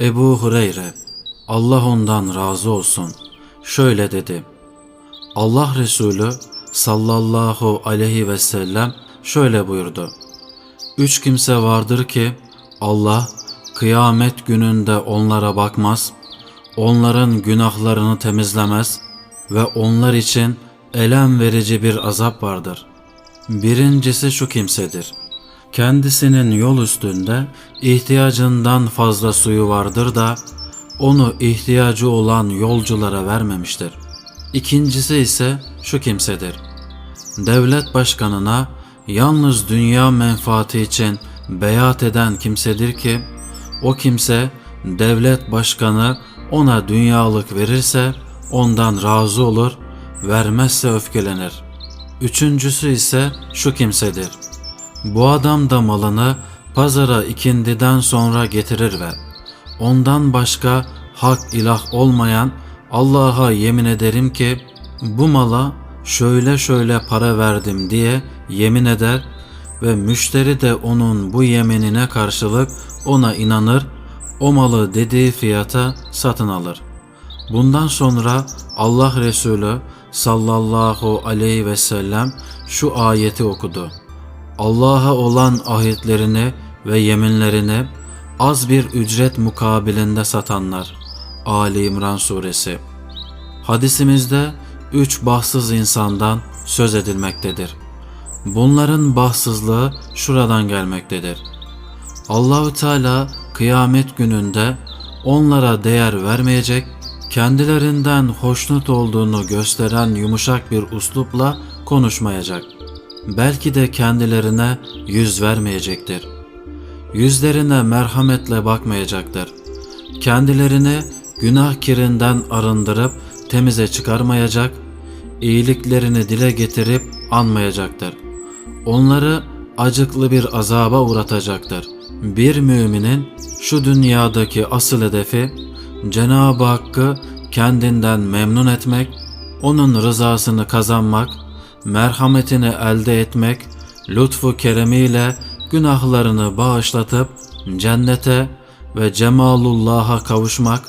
Ebu Hureyre, Allah ondan razı olsun, şöyle dedi. Allah Resulü sallallahu aleyhi ve sellem şöyle buyurdu. Üç kimse vardır ki Allah kıyamet gününde onlara bakmaz, onların günahlarını temizlemez ve onlar için elem verici bir azap vardır. Birincisi şu kimsedir. Kendisinin yol üstünde ihtiyacından fazla suyu vardır da onu ihtiyacı olan yolculara vermemiştir. İkincisi ise şu kimsedir. Devlet başkanına yalnız dünya menfaati için beyat eden kimsedir ki o kimse devlet başkanı ona dünyalık verirse ondan razı olur, vermezse öfkelenir. Üçüncüsü ise şu kimsedir. Bu adam da malını pazara ikindiden sonra getirir ve ondan başka hak ilah olmayan Allah'a yemin ederim ki bu mala şöyle şöyle para verdim diye yemin eder ve müşteri de onun bu yeminine karşılık ona inanır, o malı dediği fiyata satın alır. Bundan sonra Allah Resulü sallallahu aleyhi ve sellem şu ayeti okudu. Allah'a olan ahitlerini ve yeminlerini az bir ücret mukabilinde satanlar. Ali İmran Suresi Hadisimizde üç bahtsız insandan söz edilmektedir. Bunların bahtsızlığı şuradan gelmektedir. Allahü Teala kıyamet gününde onlara değer vermeyecek, kendilerinden hoşnut olduğunu gösteren yumuşak bir uslupla konuşmayacak. Belki de kendilerine yüz vermeyecektir. Yüzlerine merhametle bakmayacaktır. Kendilerini günah kirinden arındırıp temize çıkarmayacak, iyiliklerini dile getirip anmayacaktır. Onları acıklı bir azaba uğratacaktır. Bir müminin şu dünyadaki asıl hedefi Cenab-ı Hakk'ı kendinden memnun etmek, onun rızasını kazanmak, merhametini elde etmek, lütfu keremiyle günahlarını bağışlatıp cennete ve cemalullah'a kavuşmak,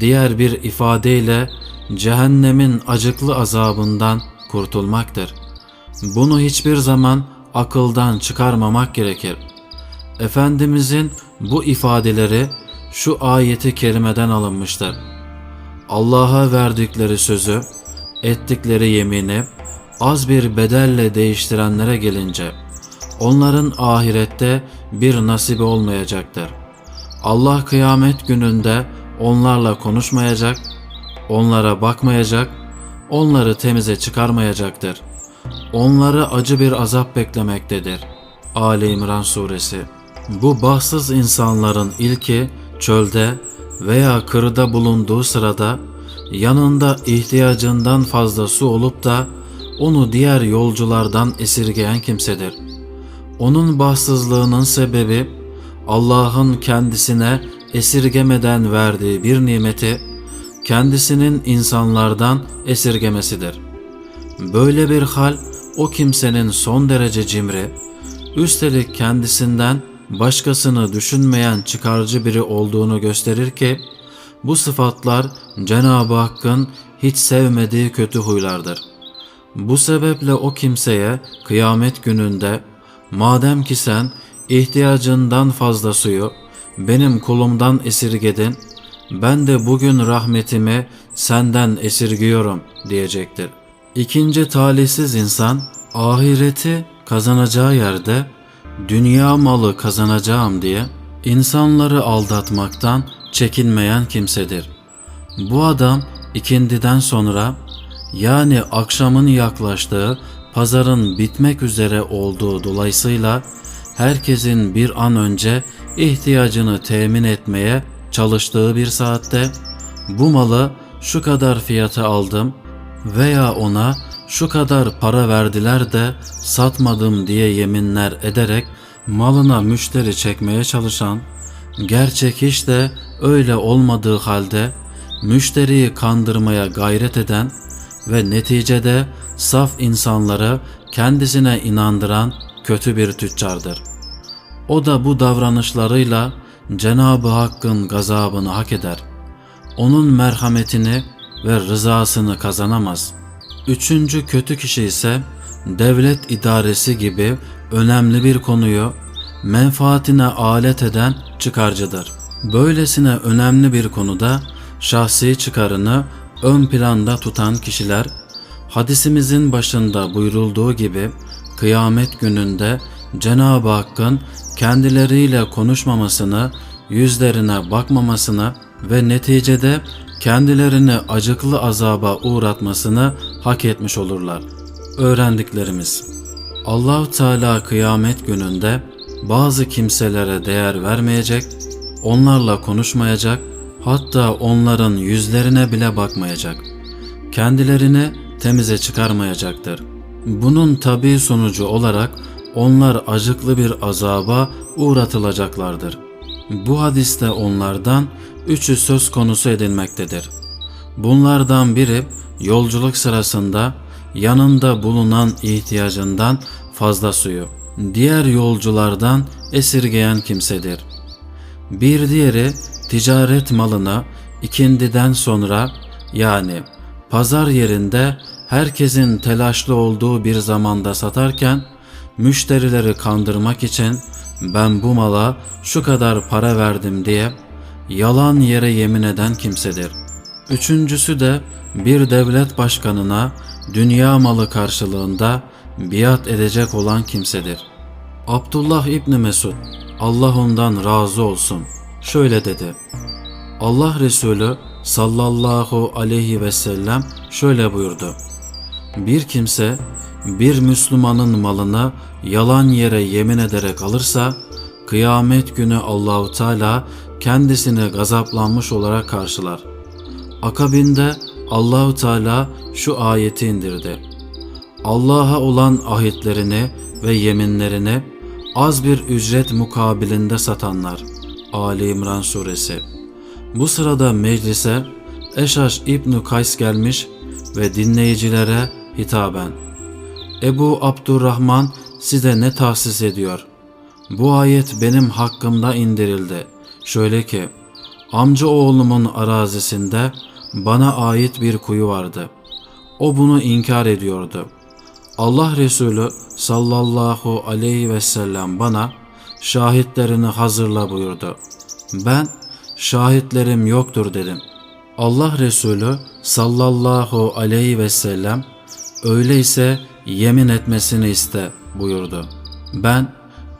diğer bir ifadeyle cehennemin acıklı azabından kurtulmaktır. Bunu hiçbir zaman akıldan çıkarmamak gerekir. Efendimizin bu ifadeleri şu ayeti kerimeden alınmıştır. Allah'a verdikleri sözü, ettikleri yemini az bir bedelle değiştirenlere gelince onların ahirette bir nasibi olmayacaktır. Allah kıyamet gününde onlarla konuşmayacak, onlara bakmayacak, onları temize çıkarmayacaktır. Onları acı bir azap beklemektedir. Ali İmran Suresi Bu bahtsız insanların ilki çölde veya kırda bulunduğu sırada yanında ihtiyacından fazla su olup da onu diğer yolculardan esirgeyen kimsedir. Onun bahtsızlığının sebebi Allah'ın kendisine esirgemeden verdiği bir nimeti kendisinin insanlardan esirgemesidir. Böyle bir hal o kimsenin son derece cimri, üstelik kendisinden başkasını düşünmeyen çıkarcı biri olduğunu gösterir ki bu sıfatlar Cenab-ı Hakk'ın hiç sevmediği kötü huylardır. Bu sebeple o kimseye kıyamet gününde madem ki sen ihtiyacından fazla suyu benim kulumdan esirgedin, ben de bugün rahmetimi senden esirgiyorum diyecektir. İkinci talihsiz insan ahireti kazanacağı yerde dünya malı kazanacağım diye insanları aldatmaktan çekinmeyen kimsedir. Bu adam ikindiden sonra yani akşamın yaklaştığı pazarın bitmek üzere olduğu dolayısıyla herkesin bir an önce ihtiyacını temin etmeye çalıştığı bir saatte bu malı şu kadar fiyata aldım veya ona şu kadar para verdiler de satmadım diye yeminler ederek malına müşteri çekmeye çalışan, gerçek hiç de öyle olmadığı halde müşteriyi kandırmaya gayret eden ve neticede saf insanları kendisine inandıran kötü bir tüccardır. O da bu davranışlarıyla Cenab-ı Hakk'ın gazabını hak eder. Onun merhametini ve rızasını kazanamaz. Üçüncü kötü kişi ise devlet idaresi gibi önemli bir konuyu menfaatine alet eden çıkarcıdır. Böylesine önemli bir konuda şahsi çıkarını ön planda tutan kişiler hadisimizin başında buyurulduğu gibi kıyamet gününde Cenab-ı Hakk'ın kendileriyle konuşmamasını, yüzlerine bakmamasını ve neticede kendilerini acıklı azaba uğratmasını hak etmiş olurlar. Öğrendiklerimiz Allahu Teala kıyamet gününde bazı kimselere değer vermeyecek, onlarla konuşmayacak, hatta onların yüzlerine bile bakmayacak. Kendilerini temize çıkarmayacaktır. Bunun tabi sonucu olarak onlar acıklı bir azaba uğratılacaklardır. Bu hadiste onlardan üçü söz konusu edilmektedir. Bunlardan biri yolculuk sırasında yanında bulunan ihtiyacından fazla suyu, diğer yolculardan esirgeyen kimsedir. Bir diğeri ticaret malını ikindiden sonra yani pazar yerinde herkesin telaşlı olduğu bir zamanda satarken müşterileri kandırmak için ben bu mala şu kadar para verdim diye yalan yere yemin eden kimsedir. Üçüncüsü de bir devlet başkanına dünya malı karşılığında biat edecek olan kimsedir. Abdullah İbni Mesud, Allah ondan razı olsun, şöyle dedi. Allah Resulü sallallahu aleyhi ve sellem şöyle buyurdu. Bir kimse bir Müslümanın malını yalan yere yemin ederek alırsa kıyamet günü Allahu Teala kendisini gazaplanmış olarak karşılar. Akabinde Allahu Teala şu ayeti indirdi. Allah'a olan ahitlerini ve yeminlerini az bir ücret mukabilinde satanlar. Ali İmran suresi. Bu sırada meclise Eşaş İbn Kays gelmiş ve dinleyicilere hitaben Ebu Abdurrahman size ne tahsis ediyor? Bu ayet benim hakkımda indirildi. Şöyle ki, amca oğlumun arazisinde bana ait bir kuyu vardı. O bunu inkar ediyordu. Allah Resulü sallallahu aleyhi ve sellem bana şahitlerini hazırla buyurdu. Ben şahitlerim yoktur dedim. Allah Resulü sallallahu aleyhi ve sellem öyleyse yemin etmesini iste buyurdu. Ben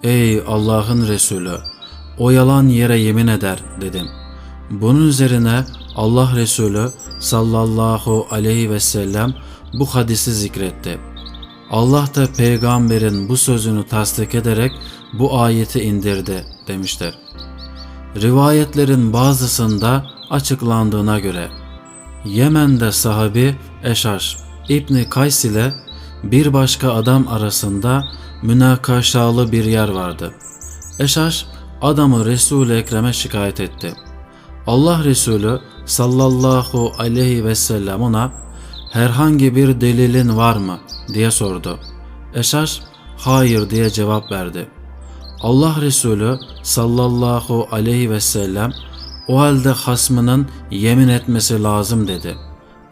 ey Allah'ın Resulü o yalan yere yemin eder dedim. Bunun üzerine Allah Resulü sallallahu aleyhi ve sellem bu hadisi zikretti. Allah da peygamberin bu sözünü tasdik ederek bu ayeti indirdi demiştir. Rivayetlerin bazısında açıklandığına göre Yemen'de sahabi Eşaş İbni Kays ile bir başka adam arasında münakaşalı bir yer vardı. Eşaş adamı Resul-i Ekrem'e şikayet etti. Allah Resulü sallallahu aleyhi ve sellem ona herhangi bir delilin var mı diye sordu. Eşaş hayır diye cevap verdi. Allah Resulü sallallahu aleyhi ve sellem o halde hasmının yemin etmesi lazım dedi.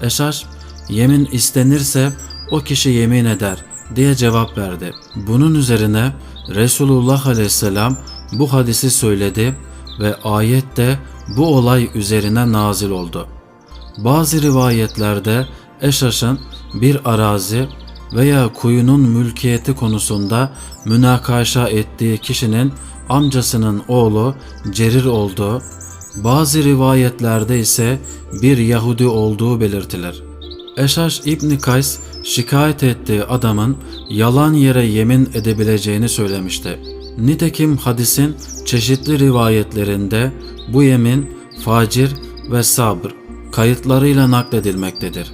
Eşaş yemin istenirse o kişi yemin eder diye cevap verdi. Bunun üzerine Resulullah aleyhisselam bu hadisi söyledi ve ayet de bu olay üzerine nazil oldu. Bazı rivayetlerde Eşaş'ın bir arazi veya kuyunun mülkiyeti konusunda münakaşa ettiği kişinin amcasının oğlu Cerir olduğu, bazı rivayetlerde ise bir Yahudi olduğu belirtilir. Eşaş İbni Kays şikayet ettiği adamın yalan yere yemin edebileceğini söylemişti. Nitekim hadisin çeşitli rivayetlerinde bu yemin facir ve sabr kayıtlarıyla nakledilmektedir.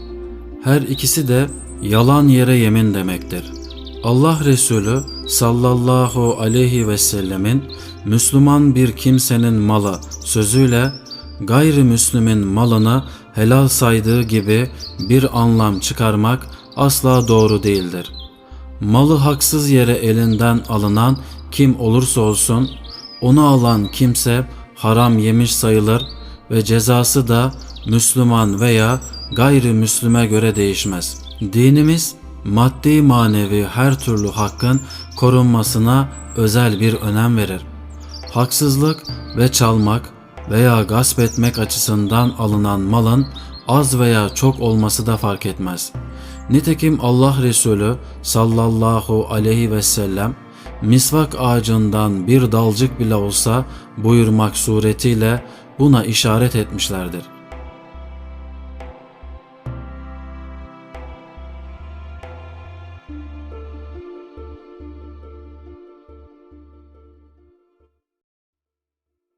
Her ikisi de yalan yere yemin demektir. Allah Resulü sallallahu aleyhi ve sellemin Müslüman bir kimsenin malı sözüyle gayrimüslimin malını helal saydığı gibi bir anlam çıkarmak asla doğru değildir. Malı haksız yere elinden alınan kim olursa olsun onu alan kimse haram yemiş sayılır ve cezası da Müslüman veya gayrimüslime göre değişmez. Dinimiz maddi manevi her türlü hakkın korunmasına özel bir önem verir. Haksızlık ve çalmak veya gasp etmek açısından alınan malın az veya çok olması da fark etmez. Nitekim Allah Resulü sallallahu aleyhi ve sellem misvak ağacından bir dalcık bile olsa buyurmak suretiyle buna işaret etmişlerdir.